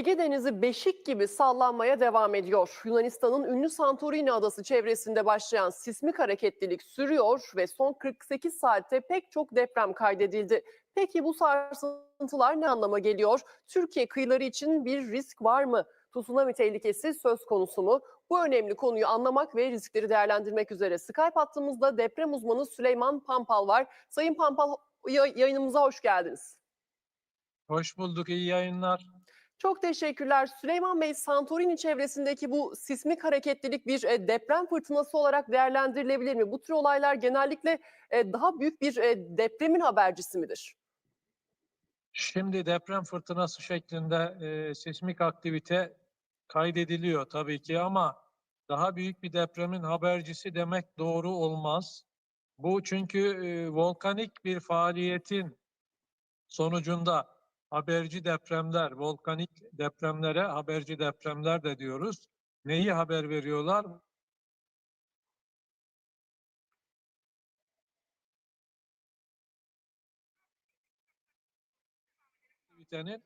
Ege Denizi beşik gibi sallanmaya devam ediyor. Yunanistan'ın ünlü Santorini adası çevresinde başlayan sismik hareketlilik sürüyor ve son 48 saatte pek çok deprem kaydedildi. Peki bu sarsıntılar ne anlama geliyor? Türkiye kıyıları için bir risk var mı? Tsunami tehlikesi söz konusu mu? Bu önemli konuyu anlamak ve riskleri değerlendirmek üzere Skype hattımızda deprem uzmanı Süleyman Pampal var. Sayın Pampal ya- yayınımıza hoş geldiniz. Hoş bulduk, iyi yayınlar. Çok teşekkürler. Süleyman Bey, Santorini çevresindeki bu sismik hareketlilik bir e, deprem fırtınası olarak değerlendirilebilir mi? Bu tür olaylar genellikle e, daha büyük bir e, depremin habercisi midir? Şimdi deprem fırtınası şeklinde e, sismik aktivite kaydediliyor tabii ki ama daha büyük bir depremin habercisi demek doğru olmaz. Bu çünkü e, volkanik bir faaliyetin sonucunda haberci depremler, volkanik depremlere haberci depremler de diyoruz. Neyi haber veriyorlar? aktivitenin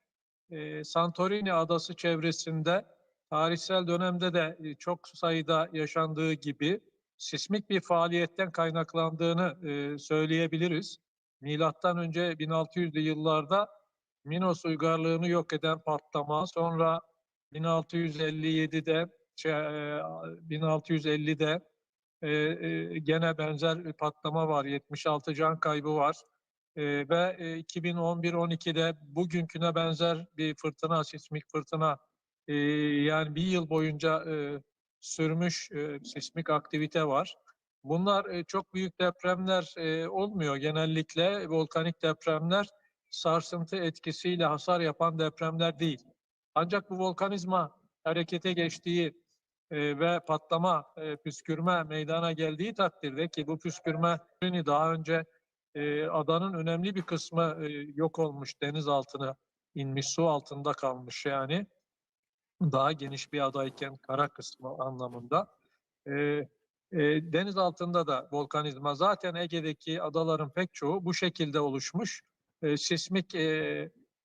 e, Santorini adası çevresinde tarihsel dönemde de e, çok sayıda yaşandığı gibi sismik bir faaliyetten kaynaklandığını e, söyleyebiliriz. Milattan önce 1600'lü yıllarda Minos uygarlığını yok eden patlama, sonra 1657'de şey, e, 1650'de e, e, gene benzer bir patlama var. 76 can kaybı var. Ve e, 2011-12'de bugünküne benzer bir fırtına, sismik fırtına yani bir yıl boyunca sürmüş sismik aktivite var. Bunlar çok büyük depremler olmuyor genellikle. Volkanik depremler sarsıntı etkisiyle hasar yapan depremler değil. Ancak bu volkanizma harekete geçtiği e, ve patlama, e, püskürme meydana geldiği takdirde ki bu püskürme daha önce e, adanın önemli bir kısmı yok olmuş, deniz altına inmiş, su altında kalmış yani. Daha geniş bir adayken kara kısmı anlamında. Deniz altında da volkanizma zaten Ege'deki adaların pek çoğu bu şekilde oluşmuş. E, sismik e,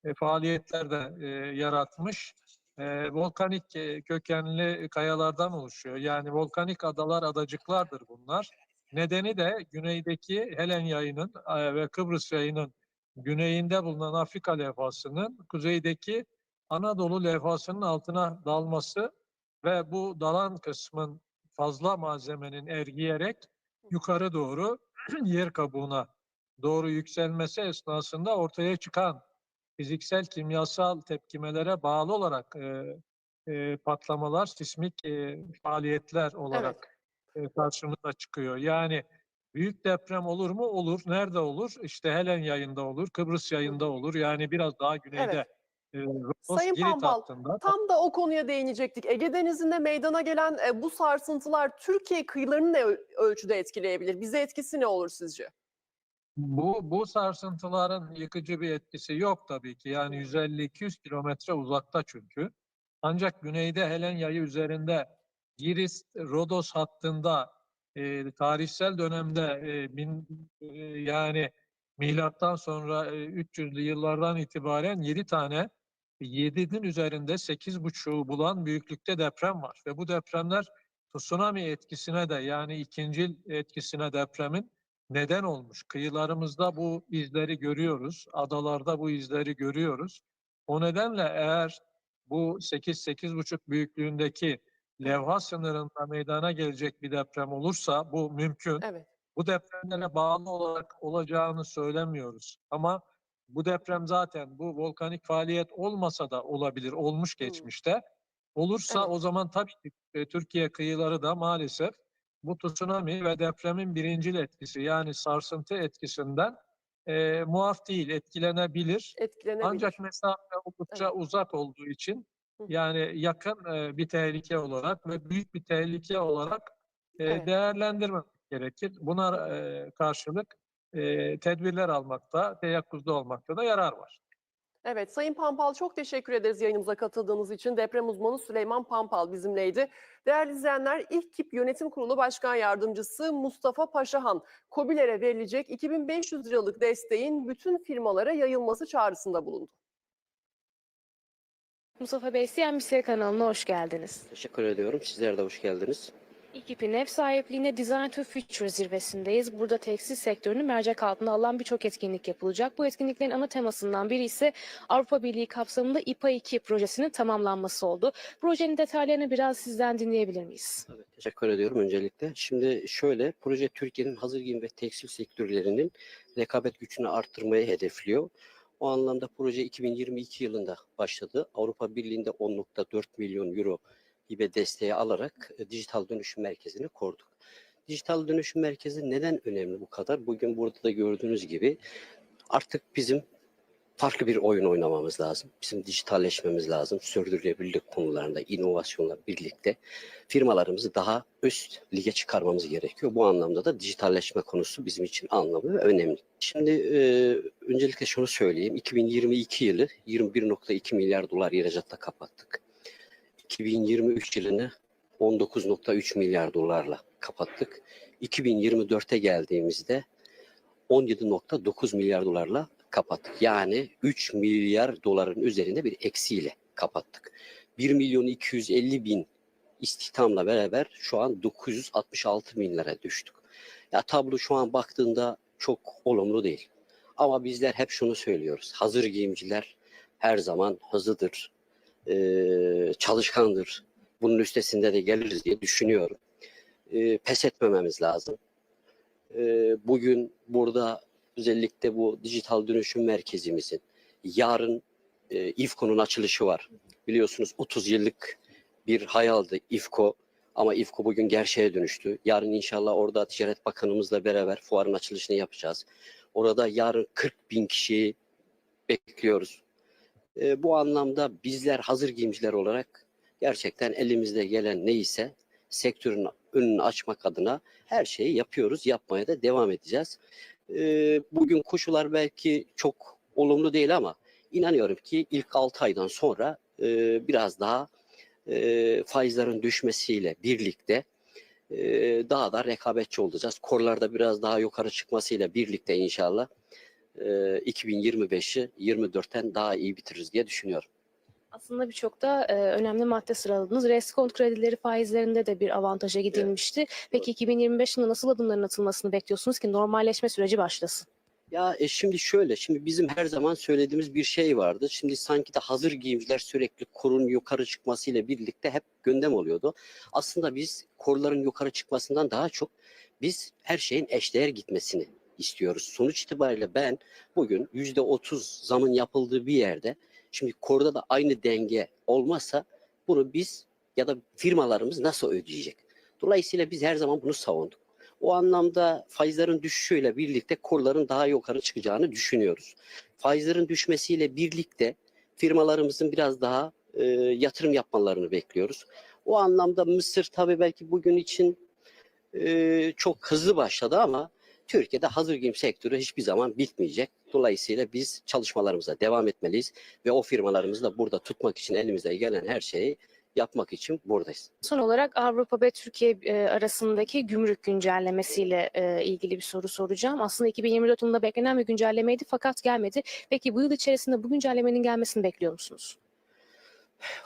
e, faaliyetler de e, yaratmış. E, volkanik e, kökenli kayalardan oluşuyor. Yani volkanik adalar, adacıklardır bunlar. Nedeni de güneydeki Helen yayının e, ve Kıbrıs yayının güneyinde bulunan Afrika levhasının kuzeydeki Anadolu levhasının altına dalması ve bu dalan kısmın fazla malzemenin ergiyerek yukarı doğru yer kabuğuna doğru yükselmesi esnasında ortaya çıkan fiziksel kimyasal tepkimelere bağlı olarak e, e, patlamalar, sismik e, faaliyetler olarak e, karşımıza çıkıyor. Yani büyük deprem olur mu? Olur. Nerede olur? İşte Helen yayında olur, Kıbrıs yayında olur. Yani biraz daha güneyde. Evet. Rodos Sayın Girit hattında. Tam da o konuya değinecektik. Ege Denizi'nde meydana gelen bu sarsıntılar Türkiye kıyılarını ne öl- ölçüde etkileyebilir? Bize etkisi ne olur sizce? Bu, bu sarsıntıların yıkıcı bir etkisi yok tabii ki. Yani 150-200 kilometre uzakta çünkü. Ancak güneyde Helen yayı üzerinde Girit Rodos hattında e, tarihsel dönemde e, bin, e, yani milattan sonra e, 300'lü yıllardan itibaren 7 tane 7'nin üzerinde 8,5'u bulan büyüklükte deprem var ve bu depremler tsunami etkisine de yani ikincil etkisine depremin neden olmuş. Kıyılarımızda bu izleri görüyoruz, adalarda bu izleri görüyoruz. O nedenle eğer bu 8-8,5 büyüklüğündeki levha sınırında meydana gelecek bir deprem olursa bu mümkün. Evet. Bu depremlere bağlı olarak olacağını söylemiyoruz. Ama bu deprem zaten bu volkanik faaliyet olmasa da olabilir, olmuş geçmişte. Olursa Evet. o zaman tabii ki e, Türkiye kıyıları da maalesef bu tsunami ve depremin birincil etkisi yani sarsıntı etkisinden e, muaf değil, etkilenebilir. Etkilenebilir. Ancak mesafe oldukça Evet. uzak olduğu için yani yakın e, bir tehlike olarak ve büyük bir tehlike olarak e, Evet. değerlendirmek gerekir. Buna e, karşılık e, tedbirler almakta, teyakkuzda olmakta da yarar var. Evet, Sayın Pampal çok teşekkür ederiz yayınımıza katıldığınız için. Deprem uzmanı Süleyman Pampal bizimleydi. Değerli izleyenler, İlk Kip Yönetim Kurulu Başkan Yardımcısı Mustafa Paşahan, COBİ'lere verilecek 2500 liralık desteğin bütün firmalara yayılması çağrısında bulundu. Mustafa Bey, CNBC kanalına hoş geldiniz. Teşekkür ediyorum. Sizler de hoş geldiniz. İKİP'in ev sahipliğinde Design to Future zirvesindeyiz. Burada tekstil sektörünü mercek altına alan birçok etkinlik yapılacak. Bu etkinliklerin ana temasından biri ise Avrupa Birliği kapsamında İPA 2 projesinin tamamlanması oldu. Projenin detaylarını biraz sizden dinleyebilir miyiz? Tabii, teşekkür ediyorum öncelikle. Şimdi şöyle, proje Türkiye'nin hazır giyim ve tekstil sektörlerinin rekabet gücünü arttırmayı hedefliyor. O anlamda proje 2022 yılında başladı. Avrupa Birliği'nde 10.4 milyon euro hibe desteği alarak e, dijital dönüşüm merkezini kurduk. Dijital dönüşüm merkezi neden önemli bu kadar? Bugün burada da gördüğünüz gibi artık bizim farklı bir oyun oynamamız lazım. Bizim dijitalleşmemiz lazım. Sürdürülebilirlik konularında inovasyonla birlikte firmalarımızı daha üst lige çıkarmamız gerekiyor. Bu anlamda da dijitalleşme konusu bizim için anlamlı ve önemli. Şimdi e, öncelikle şunu söyleyeyim. 2022 yılı 21.2 milyar dolar ihracatla kapattık. 2023 yılını 19.3 milyar dolarla kapattık. 2024'e geldiğimizde 17.9 milyar dolarla kapattık. Yani 3 milyar doların üzerinde bir eksiyle kapattık. 1 milyon 250 bin istihdamla beraber şu an 966 bin lira düştük. Ya tablo şu an baktığında çok olumlu değil. Ama bizler hep şunu söylüyoruz. Hazır giyimciler her zaman hızlıdır, eee, çalışkandır. Bunun üstesinde de geliriz diye düşünüyorum. Eee, pes etmememiz lazım. Eee, bugün burada özellikle bu dijital dönüşüm merkezimizin yarın e, İFKO'nun açılışı var. Biliyorsunuz 30 yıllık bir hayaldi İFKO ama İFKO bugün gerçeğe dönüştü. Yarın inşallah orada Ticaret Bakanımızla beraber fuarın açılışını yapacağız. Orada yarın 40 bin kişiyi bekliyoruz. E, bu anlamda bizler hazır giyimciler olarak gerçekten elimizde gelen neyse sektörün önünü açmak adına her şeyi yapıyoruz. Yapmaya da devam edeceğiz. E, bugün koşullar belki çok olumlu değil ama inanıyorum ki ilk 6 aydan sonra e, biraz daha e, faizlerin düşmesiyle birlikte e, daha da rekabetçi olacağız. Korlarda biraz daha yukarı çıkmasıyla birlikte inşallah 2025'i 24'ten daha iyi bitiririz diye düşünüyorum. Aslında birçok da e, önemli madde sıraladınız. Reskont kredileri faizlerinde de bir avantaja gidilmişti. Peki 2025 yılında nasıl adımların atılmasını bekliyorsunuz ki normalleşme süreci başlasın? Ya e, şimdi şöyle, şimdi bizim her zaman söylediğimiz bir şey vardı. Şimdi sanki de hazır giyimciler sürekli kurun yukarı çıkmasıyla birlikte hep gündem oluyordu. Aslında biz kurların yukarı çıkmasından daha çok biz her şeyin eşdeğer gitmesini istiyoruz. Sonuç itibariyle ben bugün yüzde otuz zamın yapıldığı bir yerde şimdi kurda da aynı denge olmazsa bunu biz ya da firmalarımız nasıl ödeyecek? Dolayısıyla biz her zaman bunu savunduk. O anlamda faizlerin düşüşüyle birlikte kurların daha yukarı çıkacağını düşünüyoruz. Faizlerin düşmesiyle birlikte firmalarımızın biraz daha e, yatırım yapmalarını bekliyoruz. O anlamda Mısır tabii belki bugün için e, çok hızlı başladı ama Türkiye'de hazır giyim sektörü hiçbir zaman bitmeyecek. Dolayısıyla biz çalışmalarımıza devam etmeliyiz ve o firmalarımızı da burada tutmak için elimizde gelen her şeyi yapmak için buradayız. Son olarak Avrupa ve Türkiye e, arasındaki gümrük güncellemesiyle e, ilgili bir soru soracağım. Aslında 2024 yılında beklenen bir güncellemeydi fakat gelmedi. Peki bu yıl içerisinde bu güncellemenin gelmesini bekliyor musunuz?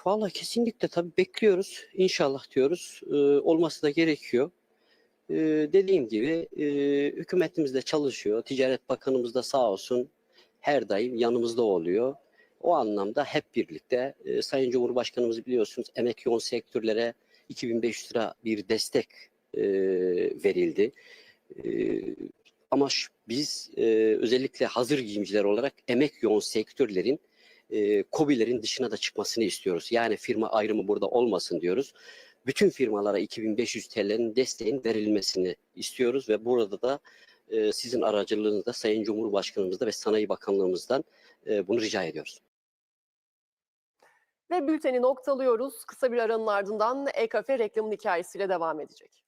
Vallahi kesinlikle tabii bekliyoruz. İnşallah diyoruz. Ee, olması da gerekiyor. Ee, dediğim gibi e, hükümetimiz de çalışıyor. Ticaret Bakanımız da sağ olsun her daim yanımızda oluyor. O anlamda hep birlikte e, Sayın Cumhurbaşkanımız biliyorsunuz emek yoğun sektörlere 2500 lira bir destek e, verildi. E, ama şu- biz e, özellikle hazır giyimciler olarak emek yoğun sektörlerin e, KOBİ'lerin dışına da çıkmasını istiyoruz. Yani firma ayrımı burada olmasın diyoruz. Bütün firmalara 2500 TL'nin desteğin verilmesini istiyoruz ve burada da e, sizin aracılığınızda Sayın Cumhurbaşkanımızda ve Sanayi Bakanlığımızdan e, bunu rica ediyoruz. Ve bülteni noktalıyoruz. Kısa bir aranın ardından E-Kafe reklamın hikayesiyle devam edecek.